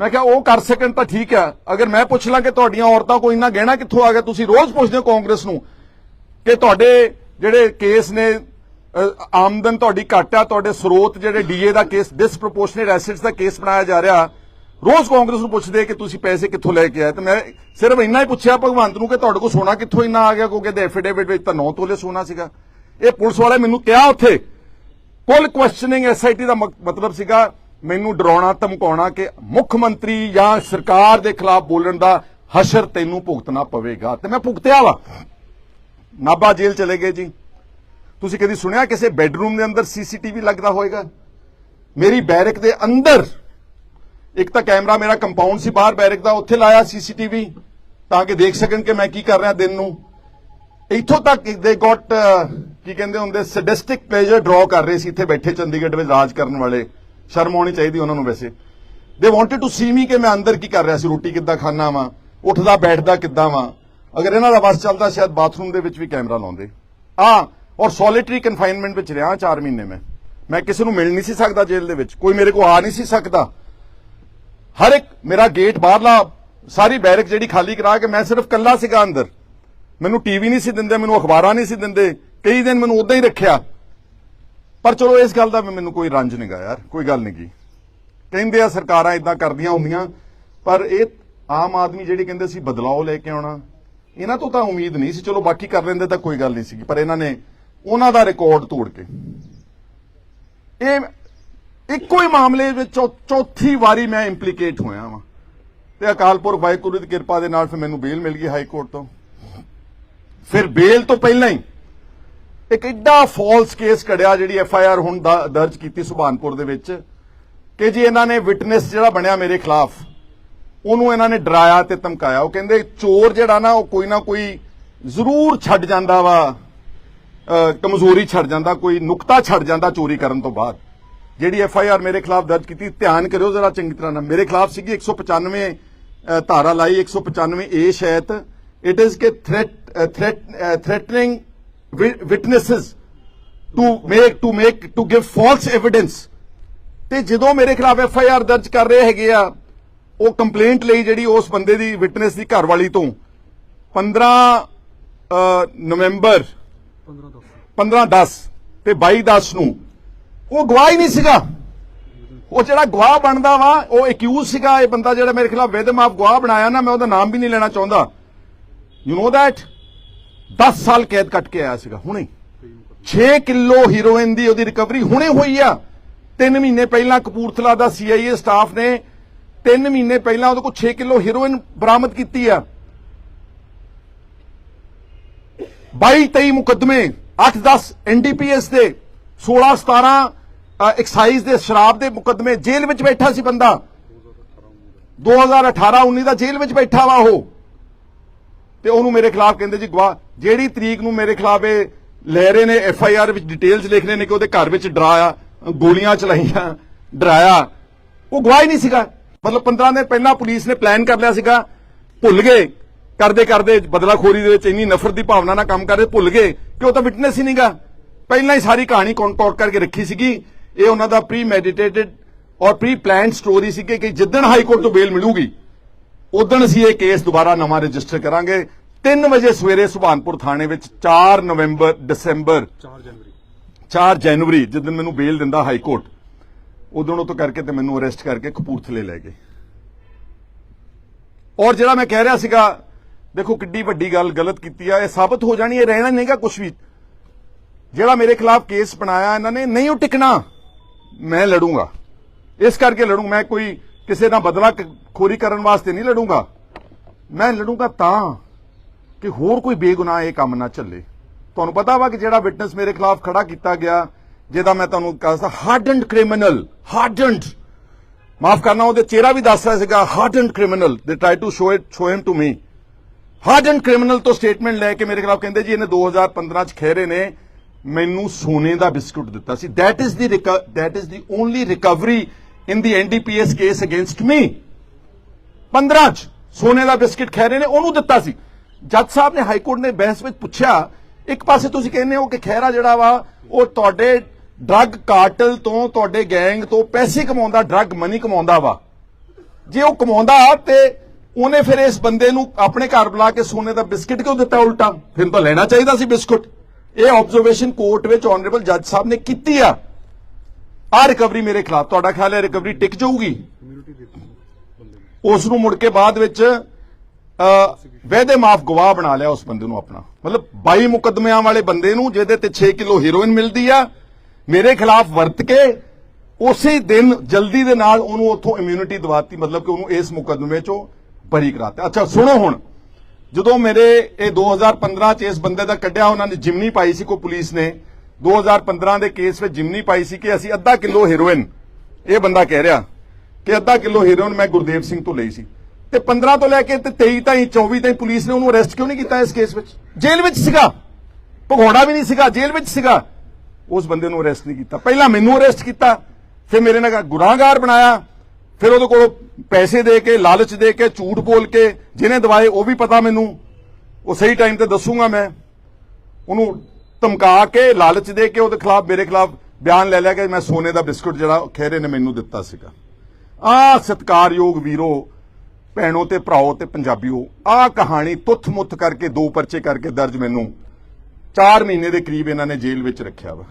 ਮੈਂ ਕਿਹਾ, ਉਹ ਕਰ ਸਕਣ ਤਾਂ ਠੀਕ ਆ। ਅਗਰ ਮੈਂ ਪੁੱਛ ਲਾਂ ਕਿ ਤੁਹਾਡੀਆਂ ਔਰਤਾਂ ਕੋਲ ਇੰਨਾ ਗਹਿਣਾ ਕਿੱਥੋਂ ਆ ਗਿਆ, ਤੁਸੀਂ ਰੋਜ਼ ਪੁੱਛਦੇ ਹੋ ਕਾਂਗਰਸ ਨੂੰ ਕਿ ਤੁਹਾਡੇ ਜਿਹੜੇ ਕੇਸ ਨੇ ਆਮਦਨ ਤੁਹਾਡੀ ਘੱਟ ਆ, ਤੁਹਾਡੇ ਸਰੋਤ ਜਿਹੜੇ ਡੀਏ ਦਾ ਕੇਸ ਡਿਸਪ੍ਰੋਪੋਰਸ਼ਨੇਟ ਐਸੈਟਸ ਦਾ ਕੇਸ ਬਣਾਇਆ ਜਾ ਰਿਹਾ, ਰੋਜ਼ ਕਾਂਗਰਸ ਨੂੰ ਪੁੱਛਦੇ ਕਿ ਤੁਸੀਂ ਪੈਸੇ ਕਿੱਥੋਂ ਲੈ ਕੇ ਆਏ? ਤੇ ਮੈਂ ਸਿਰਫ ਇੰਨਾ ਹੀ ਪੁੱਛਿਆ ਭਗਵੰਤ ਨੂੰ ਕਿ ਤੁਹਾਡੇ ਕੋਲ ਸੋਨਾ ਕਿੱਥੋਂ ਇੰਨਾ ਆ ਗਿਆ, ਕਿਉਂਕਿ ਦੇ ਐਫੀਡੇਵਿਟ ਵਿੱਚ ਤਾਂ 9 ਤੋਲੇ ਸੋਨਾ ਸੀਗਾ। ਇਹ ਪੁਲਿਸ ਵਾਲੇ ਮੈਨੂੰ ਕਿਹਾ ਉੱਥੇ, ਕੁੱਲ ਕੁਐਸਚਨਿੰਗ ਐਸਆਈਟੀ ਦਾ ਮਤਲਬ ਸੀਗਾ ਮੈਨੂੰ ਡਰਾਉਣਾ, ਧਮਕਾਉਣਾ ਕਿ ਮੁੱਖ ਮੰਤਰੀ ਜਾਂ ਸਰਕਾਰ ਦੇ ਖਿਲਾਫ ਬੋਲਣ ਦਾ ਹਸ਼ਰ ਤੈਨੂੰ ਭੁਗਤਣਾ ਪਵੇਗਾ। ਤੇ ਮੈਂ ਭੁਗਤਿਆ ਵਾ। ਨਾਭਾ ਜੇਲ੍ਹ ਚਲੇ ਗਏ ਜੀ। ਤੁਸੀਂ ਕਦੀ ਸੁਣਿਆ ਕਿਸੇ ਬੈੱਡਰੂਮ ਦੇ ਅੰਦਰ ਸੀਸੀਟੀਵੀ ਲੱਗਦਾ ਹੋਵੇਗਾ ਮੇਰੀ ਬੈਰਕ ਦੇ ਅੰਦਰ। ਇੱਕ ਤਾਂ ਕੈਮਰਾ ਮੇਰਾ ਕੰਪਾਊਂਡ ਸੀ ਬਾਹਰ ਬੈਰਕ ਦਾ, ਉੱਥੇ ਲਾਇਆ ਸੀਸੀਟੀਵੀ, ਤਾਂ ਕਿ ਦੇਖ ਸਕਣ ਕਿ ਮੈਂ ਕੀ ਕਰ ਰਿਹਾ ਦਿਨ ਨੂੰ। ਇੱਥੋਂ ਤੱਕ ਦੇ ਗਾਟ ਕੀ ਕਹਿੰਦੇ ਹੁੰਦੇ ਸੈਡਿਸਟਿਕ ਪਲੇਜਰ ਡਰਾ ਕਰ ਰਹੇ ਸੀ ਇੱਥੇ ਬੈਠੇ ਚੰਡੀਗੜ੍ਹ ਵਿੱਚ ਰਾਜ ਕਰਨ ਵਾਲੇ। ਸ਼ਰਮ ਆਉਣੀ ਚਾਹੀਦੀ ਉਹਨਾਂ ਨੂੰ ਵੈਸੇ। ਦੇ ਵਾਂਟਡ ਟੂ ਸੀ ਮੀ ਕਿ ਮੈਂ ਅੰਦਰ ਕੀ ਕਰ ਰਿਹਾ ਸੀ, ਰੋਟੀ ਕਿੱਦਾਂ ਖਾਣਾ ਵਾਂ, ਉੱਠਦਾ, ਬੈਠਦਾ ਕਿੱਦਾਂ ਵਾਂ। ਅਗਰ ਇਹਨਾਂ ਦਾ ਬਸ ਚੱਲਦਾ, ਸ਼ਾਇਦ ਬਾਥਰੂਮ ਦੇ ਵਿੱਚ ਵੀ ਕੈਮਰਾ ਲਾਉਂਦੇ। ਆ ਔਰ ਸੋਲਿਟਰੀ ਕਨਫਾਈਨਮੈਂਟ ਵਿੱਚ ਰਿਹਾ 4 ਮਹੀਨੇ ਮੈਂ। ਮੈਂ ਕਿਸੇ ਨੂੰ ਮਿਲ ਨਹੀਂ ਸੀ ਸਕਦਾ ਜੇਲ੍ਹ ਦੇ ਵਿੱਚ। ਕੋਈ ਮੇਰੇ ਕੋਲ ਆ ਨਹੀਂ ਸੀ ਸਕਦਾ। ਹਰ ਇੱਕ, ਮੇਰਾ ਗੇਟ ਬਾਹਰਲਾ, ਸਾਰੀ ਬੈਰਕ ਜਿਹੜੀ ਖਾਲੀ ਕਰਾ ਕੇ ਮੈਂ ਸਿਰਫ ਕੱਲਾ ਸੀਗਾ ਅੰਦਰ। ਮੈਨੂੰ ਟੀਵੀ ਨਹੀਂ ਸੀ ਦਿੰਦੇ, ਮੈਨੂੰ ਅਖਬਾਰਾਂ ਨਹੀਂ ਸੀ ਦਿੰਦੇ। ਕਈ ਦਿਨ ਮੈਨੂੰ ਉਦਾਂ ਹੀ ਰੱਖਿਆ। ਪਰ ਚਲੋ ਇਸ ਗੱਲ ਦਾ ਵੀ ਮੈਨੂੰ ਕੋਈ ਰੰਜ ਨਹੀਂਗਾ ਯਾਰ, ਕੋਈ ਗੱਲ ਨਹੀਂ ਗੀ। ਕਹਿੰਦੇ ਆ ਸਰਕਾਰਾਂ ਇਦਾਂ ਕਰਦੀਆਂ ਹੁੰਦੀਆਂ, ਪਰ ਇਹ ਆਮ ਆਦਮੀ ਜਿਹੜੇ ਕਹਿੰਦੇ ਸੀ ਬਦਲਾਅ ਲੈ ਕੇ ਆਉਣਾ, ਇਹਨਾਂ ਤੋਂ ਤਾਂ ਉਮੀਦ ਨਹੀਂ ਸੀ। ਚਲੋ ਬਾਕੀ ਕਰ ਲੈਂਦੇ ਤਾਂ ਕੋਈ ਗੱਲ ਨਹੀਂ ਸੀਗੀ, ਪਰ ਇਹਨਾਂ ਨੇ ਉਹਨਾਂ ਦਾ ਰਿਕਾਰਡ ਤੋੜ ਕੇ। ਇਹ ਇੱਕੋ ਹੀ ਮਾਮਲੇ ਵਿੱਚ ਚੌਥੀ ਵਾਰੀ ਮੈਂ ਇੰਪਲੀਕੇਟ ਹੋਇਆ ਵਾਂ। ਤੇ ਅਕਾਲਪੁਰ ਵਾਹਿਗੁਰੂ ਦੀ ਕਿਰਪਾ ਦੇ ਨਾਲ ਫਿਰ ਮੈਨੂੰ ਬੇਲ ਮਿਲ ਗਈ ਹਾਈ ਕੋਰਟ ਤੋਂ। ਫਿਰ ਬੇਲ ਤੋਂ ਪਹਿਲਾਂ ਹੀ ਇੱਕ ਐਡਾ ਫਾਲਸ ਕੇਸ ਕੜਿਆ ਜਿਹੜੀ ਐਫ ਆਈ ਆਰ ਹੁਣ ਦਰਜ ਕੀਤੀ ਸੁਭਾਨਪੁਰ ਦੇ ਵਿੱਚ ਕਿ ਜੀ ਇਹਨਾਂ ਨੇ ਵਿਟਨੈਸ ਜਿਹੜਾ ਬਣਿਆ ਮੇਰੇ ਖਿਲਾਫ, ਉਹਨੂੰ ਇਹਨਾਂ ਨੇ ਡਰਾਇਆ ਤੇ ਧਮਕਾਇਆ। ਉਹ ਕਹਿੰਦੇ ਚੋਰ ਜਿਹੜਾ ਨਾ, ਉਹ ਕੋਈ ਨਾ ਕੋਈ ਜ਼ਰੂਰ ਛੱਡ ਜਾਂਦਾ ਵਾ ਕਮਜ਼ੋਰੀ ਛੱਡ ਜਾਂਦਾ, ਕੋਈ ਨੁਕਤਾ ਛੱਡ ਜਾਂਦਾ ਚੋਰੀ ਕਰਨ ਤੋਂ ਬਾਅਦ। ਜਿਹੜੀ ਐਫ ਆਈ ਆਰ ਮੇਰੇ ਖਿਲਾਫ ਦਰਜ ਕੀਤੀ, ਧਿਆਨ ਕਰਿਓ ਜ਼ਰਾ ਚੰਗੀ ਤਰ੍ਹਾਂ ਨਾਲ। ਮੇਰੇ ਖਿਲਾਫ ਸੀਗੀ 195 ਅਹ ਧਾਰਾ ਲਾਈ 195 ਏ ਸ਼ਾਇਦ ਇਟ ਇਜ਼ ਕਿ threat threat threatening witnesses to make to make to give false evidence ਤੇ ਜਦੋਂ ਮੇਰੇ ਖਿਲਾਫ ਐਫ ਆਈ ਆਰ ਦਰਜ ਕਰ ਰਹੇ ਹੈਗੇ ਆ ਉਹ ਕੰਪਲੇਂਟ ਲਈ ਜਿਹੜੀ ਉਸ ਬੰਦੇ ਦੀ ਵਿਟਨੈਸ ਦੀ ਘਰ ਵਾਲੀ ਤੋਂ 15 ਅਹ, ਨਵੰਬਰ 15 10 ਤੇ 22 10 ਨੂੰ ਉਹ ਗਵਾਹ ਹੀ ਨਹੀਂ ਸੀਗਾ। ਉਹ ਜਿਹੜਾ ਗਵਾਹ ਬਣਦਾ ਵਾ ਉਹ ਅਕਿਊਜ਼ ਸੀਗਾ ਇਹ ਬੰਦਾ ਜਿਹੜਾ ਮੇਰੇ ਖਿਲਾਫ ਵਿਦਮ ਆਫ ਗਵਾਹ ਬਣਾਇਆ ਨਾ ਮੈਂ ਉਹਦਾ ਨਾਮ ਵੀ ਨਹੀਂ ਲੈਣਾ ਚਾਹੁੰਦਾ। ਯੂ نو ਦੈਟ 10 ਸਾਲ ਕੈਦ ਕੱਟ ਕੇ ਆਇਆ ਸੀਗਾ ਹੁਣੇ 6 ਕਿਲੋ ਹੀਰੋਇਨ ਦੀ ਉਹਦੀ ਰਿਕਵਰੀ ਹੁਣੇ ਹੋਈ ਆ 3 ਮਹੀਨੇ ਪਹਿਲਾਂ ਕਪੂਰਥਲਾ ਦਾ ਸੀਆਈਏ ਸਟਾਫ ਨੇ 3 ਮਹੀਨੇ ਪਹਿਲਾਂ ਉਹਦੇ ਕੋਲ 6 ਕਿਲੋ ਹੀਰੋਇਨ ਬਰਾਮਦ ਕੀਤੀ ਆ 22 23 ਮੁਕੱਦਮੇ 8 10 ਐਨਡੀਪੀਐਸ ਦੇ 16 17 ਐਕਸਾਈਜ਼ ਦੇ ਸ਼ਰਾਬ ਦੇ ਮੁਕੱਦਮੇ ਜੇਲ੍ਹ ਵਿੱਚ ਬੈਠਾ ਸੀ ਬੰਦਾ 2018 19 ਦਾ ਜੇਲ੍ਹ ਵਿੱਚ ਬੈਠਾ ਵਾ ਉਹ ਤੇ ਉਹਨੂੰ ਮੇਰੇ ਖਿਲਾਫ ਕਹਿੰਦੇ ਜੀ ਗਵਾਹ ਜਿਹੜੀ ਤਰੀਕ ਨੂੰ ਮੇਰੇ ਖਿਲਾਫ ਇਹ ਲੈ ਰਹੇ ਨੇ ਐਫ ਆਈ ਆਰ ਵਿੱਚ ਡਿਟੇਲਸ ਲਿਖ ਰਹੇ ਨੇ ਕਿ ਉਹਦੇ ਘਰ ਵਿੱਚ ਡਰਾਇਆ ਗੋਲੀਆਂ ਚਲਾਈਆਂ, ਡਰਾਇਆ, ਉਹ ਗਵਾਹ ਹੀ ਨਹੀਂ ਸੀਗਾ। ਮਤਲਬ 15 ਦਿਨ ਪਹਿਲਾਂ ਪੁਲਿਸ ਨੇ ਪਲਾਨ ਕਰ ਲਿਆ ਸੀਗਾ, ਭੁੱਲ ਗਏ। ਕਰਦੇ ਕਰਦੇ ਬਦਲਾਖੋਰੀ ਦੇ ਵਿੱਚ ਇੰਨੀ ਨਫ਼ਰਤ ਦੀ ਭਾਵਨਾ ਨਾਲ ਕੰਮ ਕਰਦੇ ਭੁੱਲ ਗਏ। ਕਿ ਉਹ ਤਾਂ ਵਿਟਨੈਸ ਹੀ ਨਹੀਂਗਾ ਪਹਿਲਾਂ ਹੀ ਸਾਰੀ ਕਹਾਣੀ ਕੰਟੋਰਟ ਕਰਕੇ ਰੱਖੀ ਸੀਗੀ। ਇਹ ਉਹਨਾਂ ਦਾ ਪ੍ਰੀ ਮੈਡੀਟੇਟਡ ਔਰ ਪ੍ਰੀ ਪਲਾਨਡ ਸਟੋਰੀ ਸੀ ਕਿ ਜਿੱਦਣ ਹਾਈ ਕੋਰਟ ਤੋਂ ਬੇਲ ਮਿਲੂਗੀ। ਉਦੋਂ ਅਸੀਂ ਇਹ ਕੇਸ ਦੁਬਾਰਾ ਨਵਾਂ ਰਜਿਸਟਰ ਕਰਾਂਗੇ। 3 ਵਜੇ ਸਵੇਰੇ ਸੁਭਾਨਪੁਰ ਥਾਣੇ ਵਿੱਚ 4 ਨਵੰਬਰ ਦਸੰਬਰ 4 ਜਨਵਰੀ। 4 ਜਨਵਰੀ ਜਦੋਂ ਮੈਨੂੰ ਬੇਲ ਦਿੰਦਾ ਹਾਈ ਕੋਰਟ। ਉਦੋਂ ਤੋਂ ਕਰਕੇ ਤੇ ਮੈਨੂੰ ਅਰੈਸਟ ਕਰਕੇ ਕਪੂਰਥਲੇ ਲੈ ਗਏ। ਔਰ ਜਿਹੜਾ ਮੈਂ ਕਹਿ ਰਿਹਾ ਸੀਗਾ ਦੇਖੋ ਕਿੱਡੀ ਵੱਡੀ ਗੱਲ ਗਲਤ ਕੀਤੀ ਆ ਇਹ ਸਾਬਤ ਹੋ ਜਾਣੀ ਇਹ ਰਹਿਣਾ ਨਹੀਂਗਾ ਕੁਝ ਵੀ। ਜਿਹੜਾ ਮੇਰੇ ਖਿਲਾਫ ਕੇਸ ਬਣਾਇਆ ਇਹਨਾਂ ਨੇ ਨਹੀਂ ਉਹ ਟਿਕਣਾ ਮੈਂ ਲੜੂੰਗਾ। ਇਸ ਕਰਕੇ ਲੜੂੰ ਮੈਂ ਕੋਈ ਕਿਸੇ ਨਾਲ ਬਦਲਾ ਖੋਰੀ ਕਰਨ ਵਾਸਤੇ ਨਹੀਂ ਲੜੂੰਗਾ। ਮੈਂ ਲੜੂੰਗਾ ਤਾਂ ਕਿ ਹੋਰ ਕੋਈ ਬੇਗੁਨਾਹ ਇਹ ਕੰਮ ਨਾ ਚੱਲੇ। ਤੁਹਾਨੂੰ ਪਤਾ ਵਾ ਕਿ ਜਿਹੜਾ ਵਿਟਨੈਸ ਮੇਰੇ ਖਿਲਾਫ ਖੜਾ ਕੀਤਾ ਗਿਆ, ਜਿਹਦਾ ਮੈਂ ਤੁਹਾਨੂੰ ਕਹਦਾ ਹਾਰਡਨਡ ਕ੍ਰਿਮੀਨਲ ਹਾਰਡਨਡ ਮਾਫ ਕਰਨਾ, ਉਹਦੇ ਚਿਹਰਾ ਵੀ ਦੱਸ ਰਿਹਾ ਸੀਗਾ ਹਾਰਡਨਡ ਕ੍ਰਿਮੀਨਲ ਦੇ try to show it show him to me harden criminal ਤੋਂ ਸਟੇਟਮੈਂਟ ਲੈ ਕੇ ਮੇਰੇ ਖਿਲਾਫ ਕਹਿੰਦੇ ਜੀ, ਇਹਨੇ 2015 ਚ ਖਹਿਰੇ ਨੇ, ਮੈਨੂੰ ਸੋਨੇ ਦਾ ਬਿਸਕੁਟ ਦਿੱਤਾ ਸੀ। That is the reco- that is the only in the NDPS case against me. 15 ਚ ਸੋਨੇ ਦਾ ਬਿਸਕਟ ਖਹਿਰੇ ਨੇ ਉਹਨੂੰ ਦਿੱਤਾ ਸੀ ਜੱਜ ਸਾਹਿਬ ਨੇ ਹਾਈ ਕੋਰਟ ਨੇ ਬਹਿਸ ਵਿੱਚ ਪੁੱਛਿਆ ਇੱਕ ਪਾਸੇ ਤੁਸੀਂ ਕਹਿੰਦੇ ਹੋ ਕਿ ਖਹਿਰਾ ਜਿਹੜਾ ਵਾ ਉਹ ਤੁਹਾਡੇ ਡਰੱਗ ਕਾਰਟਲ ਤੋਂ ਤੁਹਾਡੇ ਗੈਂਗ ਤੋਂ ਪੈਸੇ ਕਮਾਉਂਦਾ ਡਰੱਗ ਮਨੀ ਕਮਾਉਂਦਾ ਵਾ ਜੇ ਉਹ ਕਮਾਉਂਦਾ ਤੇ ਉਹਨੇ ਫਿਰ ਇਸ ਬੰਦੇ ਨੂੰ ਆਪਣੇ ਘਰ ਬੁਲਾ ਕੇ ਸੋਨੇ ਦਾ ਬਿਸਕਟ ਕਿਉਂ ਦਿੱਤਾ ਉਲਟਾ ਫਿਰ ਤਾਂ ਲੈਣਾ ਚਾਹੀਦਾ ਸੀ ਬਿਸਕਟ ਇਹ ਆਬਜ਼ਰਵੇਸ਼ਨ ਕੋਰਟ ਵਿੱਚ ਆਨਰੇਬਲ ਜੱਜ ਸਾਹਿਬ ਨੇ ਕੀਤੀ ਆ ਆ ਰਿਕਵਰੀ ਮੇਰੇ ਖਿਲਾਫ, ਤੁਹਾਡਾ ਖਿਆਲ ਹੈ ਰਿਕਵਰੀ ਟਿਕ ਜਾਊਗੀ? ਉਸ ਨੂੰ ਮੁੜ ਕੇ ਬਾਅਦ ਵਿੱਚ ਵੈਦੇ ਮਾਫ ਗਵਾਹ ਬਣਾ ਲਿਆ ਉਸ ਬੰਦੇ ਨੂੰ ਆਪਣਾ। ਮਤਲਬ 22 ਮੁਕੱਦਮਿਆਂ ਵਾਲੇ ਬੰਦੇ ਨੂੰ, ਜਿਹਦੇ ਤੇ 6 ਕਿਲੋ ਹੈਰੋਇਨ ਮਿਲਦੀ ਆ, ਮੇਰੇ ਖਿਲਾਫ ਵਰਤ ਕੇ ਉਸੇ ਦਿਨ ਜਲਦੀ ਦੇ ਨਾਲ ਉਹਨੂੰ ਉੱਥੋਂ ਇਮਿਊਨਿਟੀ ਦਵਾਤੀ, ਮਤਲਬ ਕਿ ਉਹਨੂੰ ਇਸ ਮੁਕੱਦਮੇ ਚੋਂ ਬਰੀ ਕਰਾਤਾ। ਅੱਛਾ, ਸੁਣੋ ਹੁਣ। ਜਦੋਂ ਮੇਰੇ ਇਹ 2015 ਚ ਇਸ ਬੰਦੇ ਦਾ ਕੱਢਿਆ, ਉਹਨਾਂ ਨੇ ਜਿਮਨੀ ਪਾਈ ਸੀ ਕੋਈ ਪੁਲਿਸ ਨੇ 2015 ਦੇ ਕੇਸ ਵਿੱਚ ਜਿਮਨੀ ਪਾਈ ਸੀ ਕਿ ਅਸੀਂ ਅੱਧਾ ਕਿਲੋ ਹੈਰੋਇਨ ਇਹ ਬੰਦਾ ਕਹਿ ਰਿਹਾ ਕਿ ਅੱਧਾ ਕਿਲੋ ਹੈਰੋਇਨ ਮੈਂ ਗੁਰਦੇਵ ਸਿੰਘ ਤੋਂ ਲਈ ਸੀ। ਤੇ 15 ਤੋਂ ਲੈ ਕੇ ਤੇ 23 ਤਾਈਂ 24 ਤਾਈਂ ਪੁਲਿਸ ਨੇ ਉਹਨੂੰ ਅਰੈਸਟ ਕਿਉਂ ਨਹੀਂ ਕੀਤਾ ਇਸ ਕੇਸ ਵਿੱਚ? ਜੇਲ੍ਹ ਵਿੱਚ ਸੀਗਾ। ਭਗੌੜਾ ਵੀ ਨਹੀਂ ਸੀਗਾ, ਜੇਲ੍ਹ ਵਿੱਚ ਸੀਗਾ। ਉਸ ਬੰਦੇ ਨੂੰ ਅਰੈਸਟ ਨਹੀਂ ਕੀਤਾ। ਪਹਿਲਾਂ ਮੈਨੂੰ ਅਰੈਸਟ ਕੀਤਾ, ਫਿਰ ਮੇਰੇ ਨਾਲ ਗੁਨਾਹਗਾਰ ਬਣਾਇਆ, ਫਿਰ ਉਹਦੇ ਕੋਲ ਪੈਸੇ ਦੇ ਕੇ, ਲਾਲਚ ਦੇ ਕੇ, ਝੂਠ ਬੋਲ ਕੇ, ਜਿਹਨੇ ਦਵਾਏ ਉਹ ਵੀ ਪਤਾ ਮੈਨੂੰ। ਉਹ ਸਹੀ ਟਾਈਮ ਤੇ ਦੱਸੂਗਾ ਮੈਂ। ਉਹਨੂੰ ਧਮਕਾ ਕੇ ਲਾਲਚ ਦੇ ਕੇ ਉਹਦੇ ਖਿਲਾਫ, ਮੇਰੇ ਖਿਲਾਫ ਬਿਆਨ ਲੈ ਲਿਆ ਕਿ ਮੈਂ ਸੋਨੇ ਦਾ ਬਿਸਕੁਟ ਜਿਹੜਾ ਖਹਿਰੇ ਨੇ ਮੈਨੂੰ ਦਿੱਤਾ ਸੀਗਾ। ਆ ਸਤਕਾਰਯੋਗ ਵੀਰੋ, ਭੈਣੋ ਤੇ ਭਰਾਓ ਤੇ ਪੰਜਾਬੀਓ ਆ ਕਹਾਣੀ ਤੁੱਥ-ਮੁੱਥ ਕਰਕੇ, ਦੋ ਪਰਚੇ ਕਰਕੇ ਦਰਜ ਮੈਨੂੰ 4 ਮਹੀਨੇ ਦੇ ਕਰੀਬ ਇਹਨਾਂ ਨੇ ਜੇਲ੍ਹ ਵਿੱਚ ਰੱਖਿਆ ਵਾ।